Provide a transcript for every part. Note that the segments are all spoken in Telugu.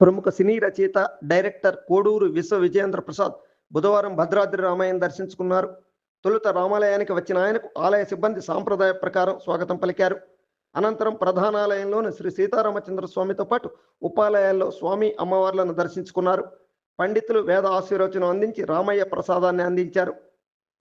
ప్రముఖ సినీ రచయిత డైరెక్టర్ కోడూరు విశ్వ విజయేంద్ర ప్రసాద్ బుధవారం భద్రాద్రి రామాయణ దర్శించుకున్నారు. తొలుత రామాలయానికి వచ్చిన ఆయనకు ఆలయ సిబ్బంది సాంప్రదాయ ప్రకారం స్వాగతం పలికారు. అనంతరం ప్రధానాలయంలోని శ్రీ సీతారామచంద్ర స్వామితో పాటు ఉపాలయాల్లో స్వామి అమ్మవార్లను దర్శించుకున్నారు. పండితులు వేద ఆశీర్వచనం అందించి రామయ్య ప్రసాదాన్ని అందించారు.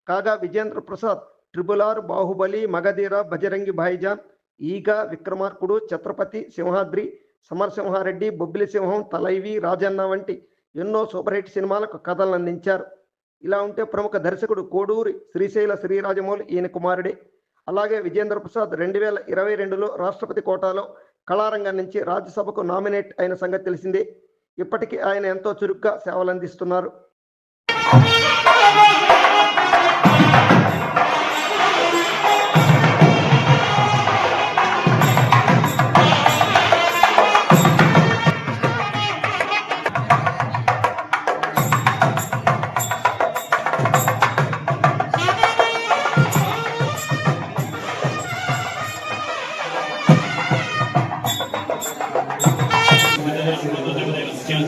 కాగా విజేంద్ర ప్రసాద్ ట్రిబుల్ ఆర్ బాహుబలి మగధీర బజరంగి భాయిజాన్ ఈగ విక్రమార్కుడు ఛత్రపతి సింహాద్రి సమరసింహారెడ్డి బొబ్బిలి సింహం తలైవి రాజన్న వంటి ఎన్నో సూపర్ హిట్ సినిమాలకు కథలను అందించారు. ఇలా ఉంటే ప్రముఖ దర్శకుడు కోడూరి శ్రీశైల శ్రీరాజమౌళి ఈయన కుమారుడే. అలాగే విజేంద్ర ప్రసాద్ రెండు వేల ఇరవై రెండులో రాష్ట్రపతి కోటాలో కళారంగం నుంచి రాజ్యసభకు నామినేట్ అయిన సంగతి తెలిసిందే. ఇప్పటికీ ఆయన ఎంతో చురుగ్గా సేవలందిస్తున్నారు.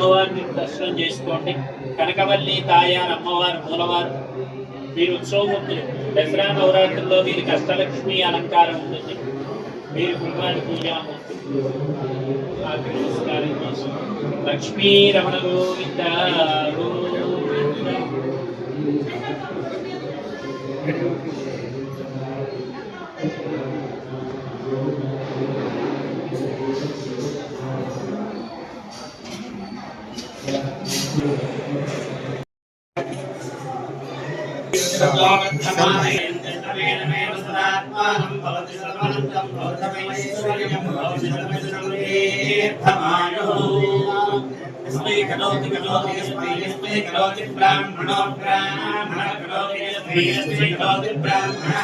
అమ్మవారిని దర్శనం చేసుకోండి. కనకవల్లి తాయారు అమ్మవారు మూలవారు మీరు ఉత్సవమూర్తులు దసరా నవరాత్రుల్లో మీరు కష్టలక్ష్మి అలంకారం ఉంటుంది. మీరు గురువారి పూజామూర్తులు నమస్కారం చేసి లక్ష్మీ రమణ గోవింద గోవింద. కరోతి కరోతి యస్మై కరోతి బ్రాహ్మణో బ్రాహ్మణ కరోతి యస్మై కరోతి బ్రాహ్మణ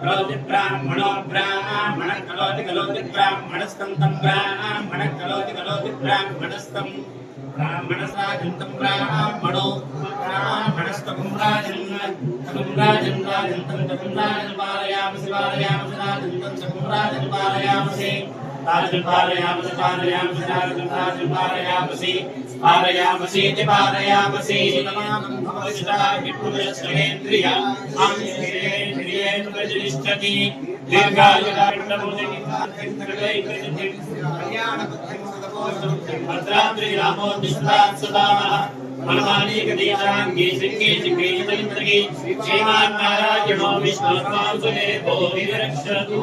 కరోతి బ్రాహ్మణో బ్రాహ్మణ కరోతి కరోతి బ్రాహ్మణస్తం తం బ్రాహ్మణ కరోతి కరోతి బ్రాహ్మణస్తం బ్రాహ్మణసాజంతం బ్రాహ్మణో బ్రాహ్మణస్తం రాజన్ తమం రాజన్ రాజంతం తమం రాజన్ పాలయామసి పాలయామసి రాజంతం తమం రాజన్ పాలయామసి రాజన్ పాలయామసి పాలయామసి రాజన్ రాజన్ పాలయామసి పాలయామసీతి పాలయామసి నమానం భవశిరా విపులశ్రేంద్రియ ఆంధ్రియేంద్రియేణ ప్రజనిష్టతి దీర్ఘాయురాండముని భద్రాద్రి రామోద్దిష్టాత్ సదా శృంగే శృంగే శ్రీమాన్ నారాయణో విష్ణు భో విరక్షతు.